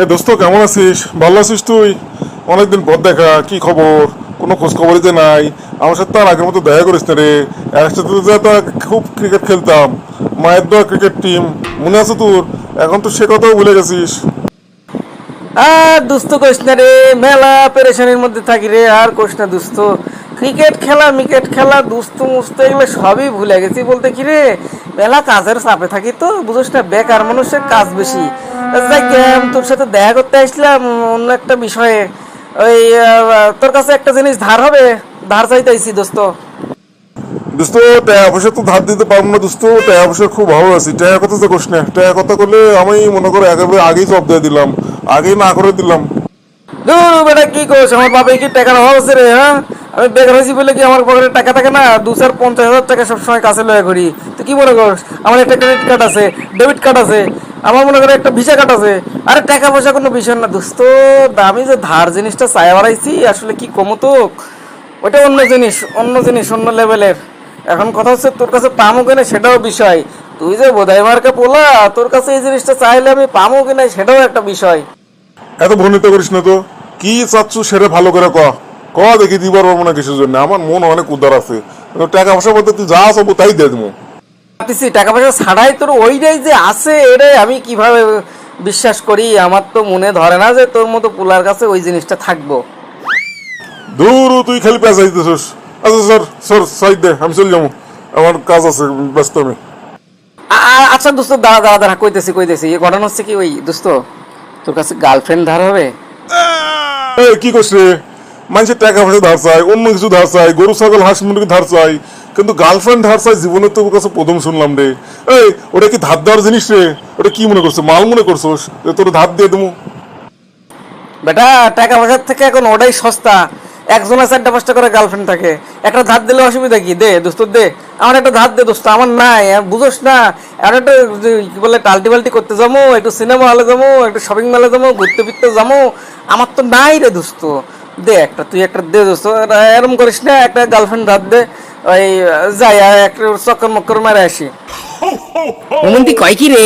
এ দোস্ত, কেমন আছিস? ভালো আছিস তুই? অনেকদিন পর দেখা, কি খবর? কোনো খোঁজ খবরই যে নাই। আমার সাথে তো আর আগের মতো দেখা করিস রে। একসাথে তো খুব ক্রিকেট খেলতাম। মায়ের দেওয়া ক্রিকেট টিম মনে আছে তোর? এখন তো সে কথাও ভুলে গেছিস। আর দুস্থ কোষ না রে, মেলা পেরেশানির মধ্যে থাকি রে, আর কোষ না ক্রিকেট খেলা মিকেট খেলা দুস্থ মুস্ত এগুলো সবই ভুলে গেছি বলতে কি রে? মেলা কাজের চাপে থাকি তো বুঝোস না বেকার মানুষের কাজ বেশি। তোর সাথে দেখা করতে আসলাম অন্য একটা বিষয়ে। ওই তোর কাছে একটা জিনিস ধার হবে? ধার চাইতেছি দোস্ত। দোস্ত টাকা পয়সা তো ধার দিতে পারব না দোস্ত টাকা পয়সা খুব ভালো আছি। টাকা কথা কোস টাকা কথা করলে আমি মনে করো একেবারে আগেই জব দিয়ে দিলাম আগেই না করে দিলাম। বেটা কি করছ আমার বাবা কি টাকার অভাব আছে রে হ্যাঁ? আমি বেকার হয়েছি বলে কি আমার পকেটে টাকা থাকে না? দু চার পঞ্চাশ হাজার টাকা সবসময় কাছে লয়ে করি তো কি মনে করস? আমার একটা ক্রেডিট কার্ড আছে ডেবিট কার্ড আছে, আমার মনে করে একটা ভিসা কার্ড আছে। আরে টাকা পয়সা কোনো বিষয় না দোস্ত, দামি যে ধার জিনিসটা চাই বাড়াইছি, আসলে কি কমো তো? ওটা অন্য জিনিস অন্য জিনিস, অন্য লেভেলের এখন কথা হচ্ছে তোর কাছে পামো কিনা সেটাও বিষয়। তুই যে বোধাই মার্কে পোলা, তোর কাছে এই জিনিসটা চাইলে আমি পামো কিনা সেটাও একটা বিষয়। এত ভ্রমিত করিস না তো? কি চাচ্ছু সেটা ভালো করে ক। ক দেখি দিবার পারব না কিছুর জন্য? আমার মন অনেক উদার আছে। টাকা পয়সা বলতে তুই যা সব তাই দিয়ে দেবো ভাবতেছি টাকা পয়সা ছাড়াই তোর ওইটাই যে আছে এটাই আমি কীভাবে বিশ্বাস করি আমার তো মনে ধরে না যে তোর মতো পুলার কাছে ওই জিনিসটা থাকব। দূর তুই খালি পেঁচা দিতেছিস। আচ্ছা স্যার স্যার সাইড দে আমি চলে যাব। আমার কাজ আছে ব্যস্ত আমি। আচ্ছা দোস্ত দাঁড়া দাঁড়া দাঁড়া কইতেছি কইতেছি। এই ঘটনা হচ্ছে কি ওই দোস্ত তোর কাছে গার্লফ্রেন্ড ধার হবে? কি করছিস? মানুষের টাকা পয়সা ধার চাই অন্য কিছু ধার চাই গরু, ছাগল, হাঁস, মুরগি ধার চাই কিন্তু গার্লফ্রেন্ড ধার চাই জীবনে তোর কাছে প্রথম শুনলাম রে। এই, ওটা কি ধার দেওয়ার জিনিস রে? ওটা কি মনে করছ? মাল মনে করছোস যে তোর ধার দিয়ে দেবো। বেটা, টাকা পয়সার থেকে এখন ওটাই সস্তা। একজনের চারটা পাঁচটা করে গার্লফ্রেন্ড থাকে। একটা ধার দিলে অসুবিধা কি? দে, দোস্ত, দে। আমার একটা ধার দে, দোস্ত, আমার নাই বুঝোস না। আর একটা কি বলে, টাল্টি বাল্টি করতে যাব, একটু সিনেমা হলে যাব, একটু শপিং মলে যাব, ঘুরতে ফিরতে যাব। আমার তো নাই রে, দোস্ত। দে একটা তুই একটা দে দোস্ত। এরম করিস না একটা গার্লফ্রেন্ড ধার দে ওই যাই একটা চক্কর মক্কর মারে আসি। অমন্তি কয় কি রে?